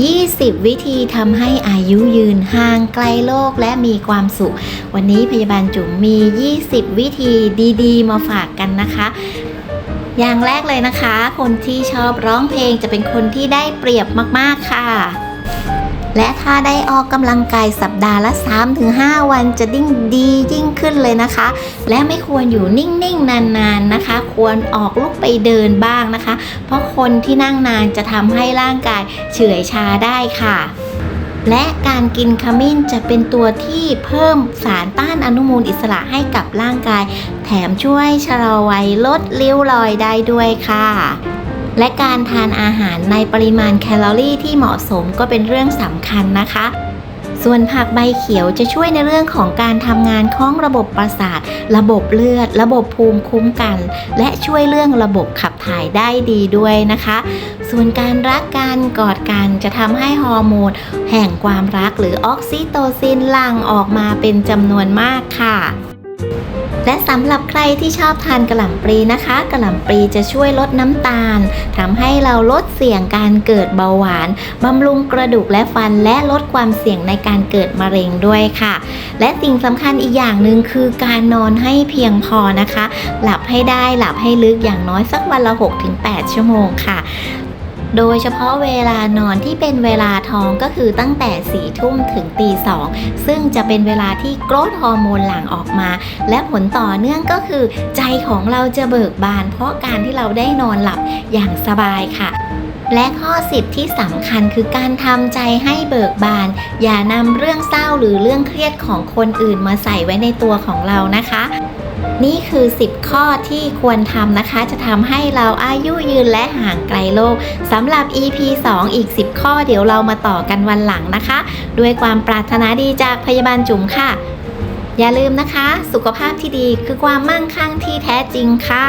20 วิธีทำให้อายุยืนห่างไกลโลกและมีความสุข วันนี้พยาบาลจุ๋มมี 20 วิธีดีๆ มาฝากกันนะคะ อย่างแรกเลยนะคะ คนที่ชอบร้องเพลงจะเป็นคนที่ได้เปรียบมากๆค่ะ และถ้าได้ออกกำลังกายสัปดาห์ละ 3-5 วันจะยิ่งดียิ่งขึ้นเลยนะคะ และไม่ควรอยู่นิ่งๆ นานๆนะคะ ควรออกลุกไปเดินบ้างนะคะ เพราะคนที่นั่งนานจะทำให้ร่างกายเฉื่อยชาได้ค่ะและการกินขมิ้นจะเป็นตัวที่เพิ่มสารต้านอนุมูลอิสระให้กับร่างกาย แถมช่วยชะลอวัยลดริ้วรอยได้ด้วยค่ะ และการทานอาหารในปริมาณแคลอรี่ที่เหมาะสมก็เป็นเรื่องสำคัญนะคะ ส่วนผักใบเขียวจะช่วยในเรื่องของการทำงานของระบบประสาท ระบบเลือด ระบบภูมิคุ้มกัน และช่วยเรื่องระบบขับถ่ายได้ดีด้วยนะคะ ส่วนการรักกันกอดกันจะทำให้ฮอร์โมน แห่งความรักหรือออกซิโตซินหลั่งออกมาเป็นจำนวนมากค่ะ และสำหรับใครที่ชอบทานกระหล่ำปลีนะคะกระหล่ำปลีจะช่วยลดน้ำตาลทำให้เราลดเสี่ยงการเกิดเบาหวานบำรุงกระดูกและฟันและลดความเสี่ยงในการเกิดมะเร็งด้วยค่ะ และสิ่งสำคัญอีกอย่างหนึ่งคือการนอนให้เพียงพอนะคะ หลับให้ได้หลับให้ลึกอย่างน้อยสักวันละ 6-8 ชั่วโมงค่ะ โดยเฉพาะเวลานอนที่เป็นเวลาท้องก็คือตั้งแต่4ี่ทุ่มถึงตีสองซึ่งจะเป็นเวลาที่โกรทฮอร์โมนหลั่งออกมา และผลต่อเนื่องก็คือใจของเราจะเบิกบาน เพราะการที่เราได้นอนหลับอย่างสบายค่ะและข้อ10ที่สำคัญคือการทำใจให้เบิกบาน อย่านำเรื่องเศร้าหรือเรื่องเครียดของคนอื่นมาใส่ไว้ในตัวของเรานะคะ นี่คือ 10 ข้อที่ควรทำนะคะ จะทำให้เราอายุยืนและห่างไกลโลกสำหรับ EP 2 อีก 10 ข้อเดี๋ยวเรามาต่อกันวันหลังนะคะ ด้วยความปรารถนาดีจากพยาบาลจุ๋มค่ะ อย่าลืมนะคะ สุขภาพที่ดีคือความมั่งคั่งที่แท้จริงค่ะ